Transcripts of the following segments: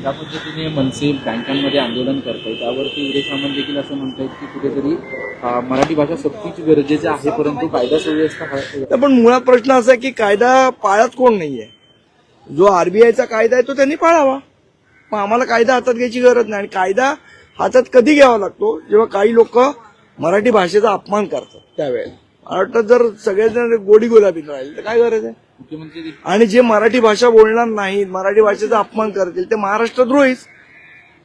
ज्या पद्धतीने मनसे बँकांमध्ये आंदोलन करताय त्यावरती उदय सामंत देखील असं म्हणतायत की कुठेतरी मराठी भाषा सक्तीची गरजेची आहे परंतु कायदा सुव्यवस्था पण मुळात प्रश्न असा आहे की कायदा पाळत कोण नाहीये? जो आरबीआयचा कायदा आहे तो त्यांनी पाळावा. मग आम्हाला कायदा हातात घ्यायची गरज नाही. आणि कायदा हातात कधी घ्यावा लागतो? जेव्हा काही लोक मराठी भाषेचा अपमान करतात त्यावेळेला. मला वाटतं जर सगळेजण गोडी गुलाबी राहिले तर काय गरज आहे? मुख्यमंत्री आणि जे मराठी भाषा बोलणार नाहीत मराठी भाषेचा अपमान करतील ते महाराष्ट्रद्रोहीच.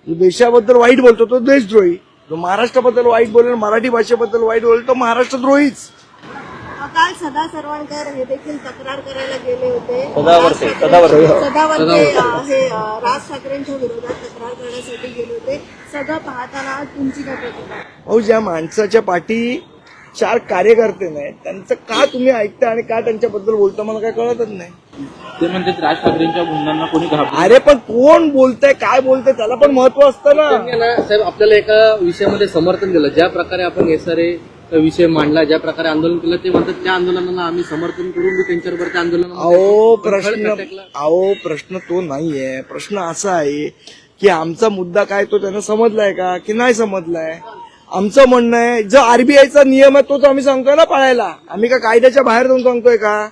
जो देशाबद्दल वाईट बोलतो तो देशद्रोही. जो महाराष्ट्राबद्दल वाईट बोलेल मराठी भाषेबद्दल वाईट बोलेल तो महाराष्ट्रद्रोहीच. काल सदा सरवणकर हे देखील तक्रार करायला गेले होते. सदावर्ते, राज सदावर्ते. सदावर्ते हे राज ठाकरेंच्या विरोधात तक्रार करण्यासाठी गेले होते. सगळं पाहताना तुमची काय प्रतिक्रिया अहो ज्या माणसाच्या पाठी चार कार्यकर्ते नाहीत. त्यांचं का तुम्ही ऐकता आणि का त्यांच्याबद्दल बोलता मला काय कळतच नाही. ते म्हणतात राज ठाकरेंच्या गुंडांना कोणी अरे पण कोण बोलतंय काय बोलतंय त्याला पण महत्त्व असतं ना. साहेब आपल्याला एका विषयामध्ये समर्थन दिलं. ज्या प्रकारे आपण एसआरए विषय मांडला ज्या प्रकारे आंदोलन केलं ते म्हणतात त्या आंदोलनाला आम्ही समर्थन करून त्यांच्याबरोबर त्या आंदोलनामध्ये अहो प्रश्न. अहो प्रश्न तो नाहीये. प्रश्न असा आहे की आमचा मुद्दा काय तो त्यांना समजलाय का की नाही समजलाय? आमचं म्हणणं आहे जो आरबीआयचा नियम आहे तोच आम्ही सांगतोय ना पाळायला. आम्ही का कायद्याच्या बाहेर जाऊन सांगतोय का?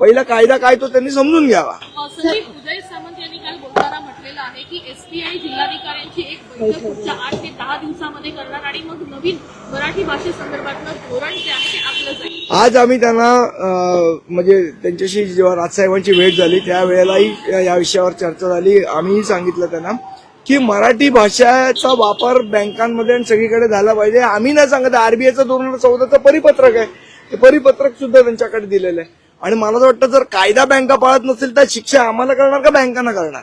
पहिला कायदा काय तो त्यांनी समजून घ्यावा. संदीप उदय सामंत यांनी काल बोलताना म्हटलेलं आहे की एसबीआय जिल्हाधिकाऱ्यांची एक बैठक पुढच्या आठ ते दहा दिवसामध्ये करणार आणि मग नवीन मराठी भाषेसंदर्भातलं धोरण जे आहे ते आखलं जाईल. आज आम्ही त्यांना अं, म्हणजे त्यांच्याशी जेव्हा राजसाहेबांची भेट झाली त्यावेळेलाही या विषयावर चर्चा झाली. आम्हीही सांगितलं त्यांना. की मराठी भाषेचा वापर बँकांमध्ये आणि सगळीकडे झाला पाहिजे. आम्ही नाही सांगत आरबीआयचं दोन हजार चौदाचं परिपत्रक आहे. ते परिपत्रक सुद्धा त्यांच्याकडे दिलेलं आहे. आणि मला तर वाटतं जर कायदा बँका पाळत नसेल तर शिक्षा आम्हाला करणार का बँकांना करणार?